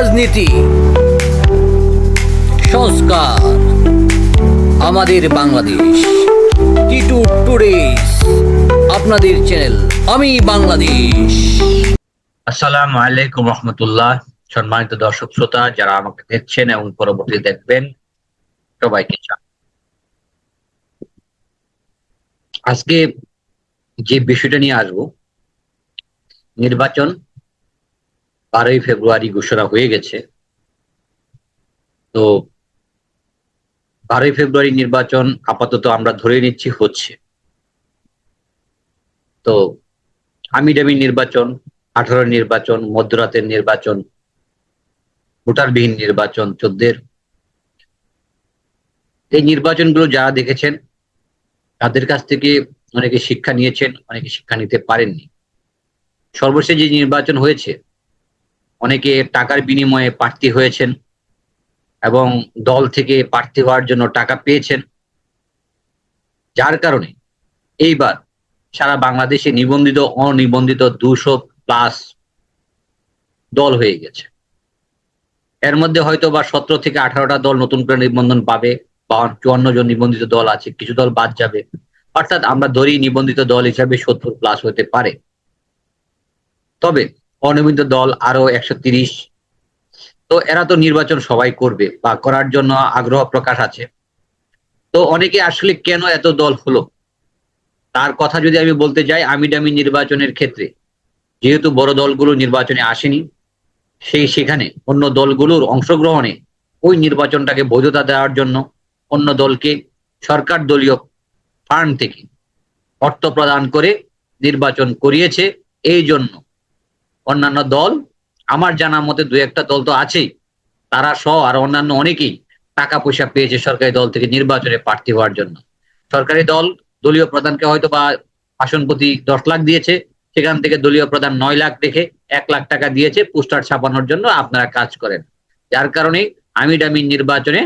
রাজনীতি, সংস্কার, আমাদের বাংলাদেশ। টিটু টুডেস আপনাদের চ্যানেল আমি বাংলাদেশ। আসসালামু আলাইকুম রহমতুল্লাহ। সম্মানিত দর্শক শ্রোতা, যারা আমাকে দেখছেন এবং পরবর্তী দেখবেন, সবাইকে আজকে যে বিষয়টা নিয়ে আসব, নির্বাচন বারোই ফেব্রুয়ারি ঘোষণা হয়ে গেছে। তো বারোই ফেব্রুয়ারি নির্বাচন আপাতত আমরা ধরে নিচ্ছি হচ্ছে। তো আমি ডামি নির্বাচন, আঠারো নির্বাচন, মধ্যরাতের নির্বাচন, ভোটারবিহীন নির্বাচন, চোদ্দের। এই নির্বাচনগুলো যারা দেখেছেন, তাদের কাছ থেকে অনেকে শিক্ষা নিয়েছেন, অনেকে শিক্ষা নিতে পারেননি। সর্বশেষ যে নির্বাচন হয়েছে অনেকে টাকার বিনিময়ে প্রার্থী হয়েছেন এবং দল থেকে প্রার্থী হওয়ার জন্য টাকা পেয়েছেন। যার কারণে এইবার সারা বাংলাদেশে নিবন্ধিত, অনিবন্ধিত দুশো প্লাস দল হয়ে গেছে। এর মধ্যে হয়তো বা সতেরো থেকে আঠারোটা দল নতুন করে নিবন্ধন পাবে বা চুয়ান্ন জন নিবন্ধিত দল আছে, কিছু দল বাদ যাবে। অর্থাৎ আমরা ধরি নিবন্ধিত দল হিসাবে সত্তর প্লাস হতে পারে। তবে অনিবন্ধিত দল আরও একশো তিরিশ। তো এরা তো নির্বাচন সবাই করবে বা করার জন্য আগ্রহ প্রকাশ আছে। তো অনেকে আসলে কেন এত দল হলো? তার কথা যদি আমি বলতে যাই আমি ডামি নির্বাচনের ক্ষেত্রে, যেহেতু বড় দলগুলো নির্বাচনে আসেনি, সেই সেখানে অন্য দলগুলোর অংশগ্রহণে ওই নির্বাচনটাকে বৈধতা দেওয়ার জন্য অন্য দলকে সরকার দলীয় ফান্ড থেকে অর্থ প্রদান করে নির্বাচন করিয়েছে। এই জন্য অন্যান্য দল, আমার জানা মতে দু একটা দল তো আছেই। তারা সহ আর অন্যান্য অনেকেই টাকা পয়সা পেয়েছে সরকারি দল থেকে নির্বাচনে প্রার্থী হওয়ার জন্য। সরকারি দল দলীয় প্রধানকে হয়তো বা আসন প্রতি দশ লাখ দিয়েছে, সেখান থেকে দলীয় প্রধান নয় লাখ রেখে এক লাখ টাকা দিয়েছে পোস্টার ছাপানোর জন্য আপনারা কাজ করেন। যার কারণে আমি ডামি নির্বাচনে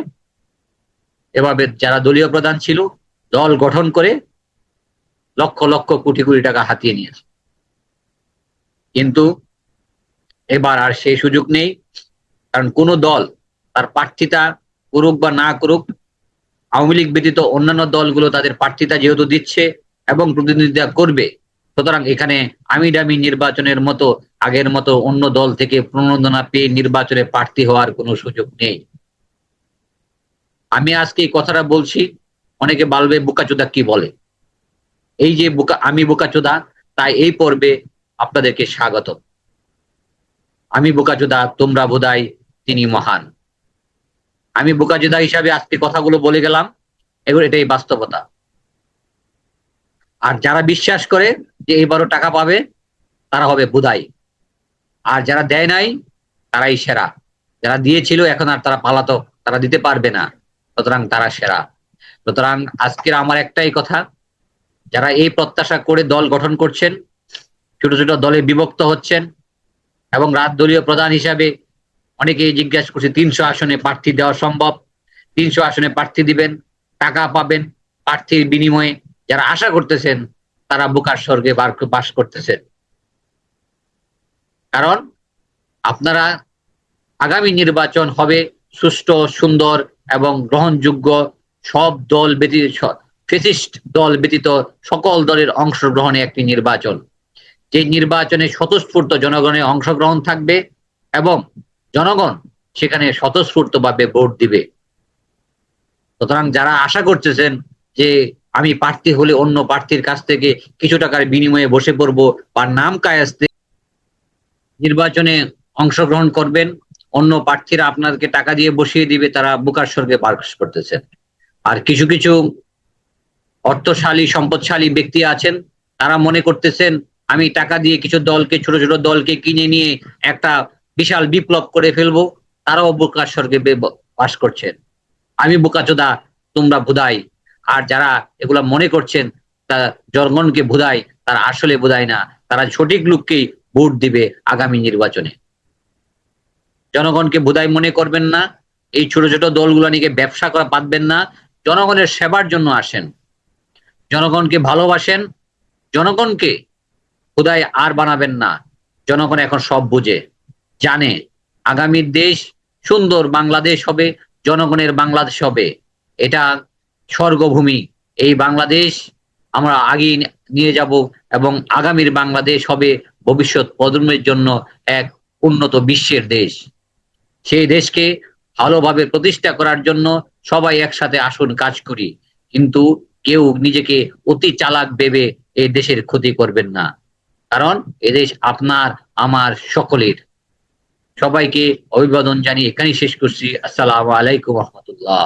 এভাবে যারা দলীয় প্রধান ছিল, দল গঠন করে লক্ষ লক্ষ কোটি কোটি টাকা হাতিয়ে নিয়েছে। কিন্তু এবার আর সেই সুযোগ নেই। কারণ কোন দল তার প্রার্থিতা করুক বা না করুক, আওয়ামী লীগ ব্যতীত অন্যান্য দলগুলো তাদের প্রার্থিতা যেহেতু দিচ্ছে এবং প্রতিনিধিত্ব করবে, সুতরাং এখানে আমি ডামি নির্বাচনের মতো, আগের মতো অন্য দল থেকে প্রণোদনা পেয়ে নির্বাচনে প্রার্থী হওয়ার কোনো সুযোগ নেই। আমি আজকে এই কথাটা বলছি, অনেকে বালবে বোকাচোদা কি বলে? এই যে বোকা, আমি বোকাচোদা, তাই এই পর্বে আপনাদেরকে স্বাগত আমি বোকাচোদা তোমরা বোধাই তিনি মহান। আমি বোকাচোদা হিসাবে আজকে কথাগুলো বলে গেলাম, এগুলো এটাই বাস্তবতা। আর যারা বিশ্বাস করে যে এবারও টাকা পাবে, তারা হবে বোধাই। আর যারা দেয় নাই, তারাই সেরা। যারা দিয়েছিল, এখন আর তারা পালাতক, তারা দিতে পারবে না। সুতরাং তারা সেরা। সুতরাং আজকের আমার একটাই কথা, যারা এই প্রত্যাশা করে দল গঠন করছেন, ছোট ছোট দলে বিভক্ত হচ্ছেন এবং রাত দলীয় প্রধান হিসাবে অনেকেই জিজ্ঞাসা করছে, তিনশো আসনে প্রার্থী দেওয়া সম্ভব? তিনশো আসনে প্রার্থী দিবেন, টাকা পাবেন, প্রার্থীর বিনিময়ে যারা আশা করতেছেন, তারা বোকার স্বর্গে বার- বাস করতেছেন। কারণ আপনারা আগামী নির্বাচন হবে সুষ্ঠু, সুন্দর এবং গ্রহণযোগ্য সব দল ব্যতীত, ফেসিস্ট দল ব্যতীত সকল দলের অংশগ্রহণে একটি নির্বাচন। যে নির্বাচনে স্বতঃস্ফূর্ত জনগণের অংশগ্রহণ থাকবে এবং জনগণ সেখানে স্বতঃস্ফূর্তভাবে ভোট দিবে। সুতরাং যারা আশা করতেছেন যে আমি প্রার্থী হলে অন্য প্রার্থীর কাছ থেকে কিছু টাকার বিনিময়ে বসে পড়ব বা নাম কায়াস্তে নির্বাচনে অংশগ্রহণ করবেন, অন্য প্রার্থীরা আপনাদেরকে টাকা দিয়ে বসিয়ে দিবে, তারা বুকার স্বর্গে বাস করতেছেন। আর কিছু কিছু অর্থশালী, সম্পদশালী ব্যক্তি আছেন, তারা মনে করতেছেন আমি টাকা দিয়ে কিছু দলকে, ছোট ছোট দলকে কিনে নিয়ে একটা বিশাল বিপ্লব করে ফেলব, তারাও বোকার স্বর্গে বাস করছেন। আমি বোকাচোদা তোমরা ভুদাই। আর যারা এগুলা মনে করছেন, তা জনগণকে ভুদাই, তারা আসলে বোধায় না। তারা সঠিক লোককেই ভোট দিবে আগামী নির্বাচনে। জনগণকে বোধাই মনে করবেন না, এই ছোট ছোট দলগুলো নিয়ে ব্যবসা করা পাতবেন না, জনগণের সেবার জন্য আসেন। জনগণকে ভালোবাসেন, জনগণকে বোধাই আর বানাবেন না। জনগণ এখন সব বুঝে, জানে আগামীর দেশ সুন্দর বাংলাদেশ হবে, জনগণের বাংলাদেশ হবে। এটা স্বর্গভূমি। এই বাংলাদেশ আমরা আগিয়ে নিয়ে যাব এবং আগামীর বাংলাদেশ হবে ভবিষ্যৎ প্রজন্মের জন্য এক উন্নত বিশ্বের দেশ। সেই দেশকে ভালোভাবে প্রতিষ্ঠা করার জন্য সবাই একসাথে আসুন, কাজ করি। কিন্তু কেউ নিজেকে অতি চালাক ভেবে এই দেশের ক্ষতি করবেন না। কারণ এদেশ আপনার আমার সকলের। সবাইকে অভিবাদন জানিয়ে এখানেই শেষ করছি। আসসালামু আলাইকুম রহমতুল্লাহ।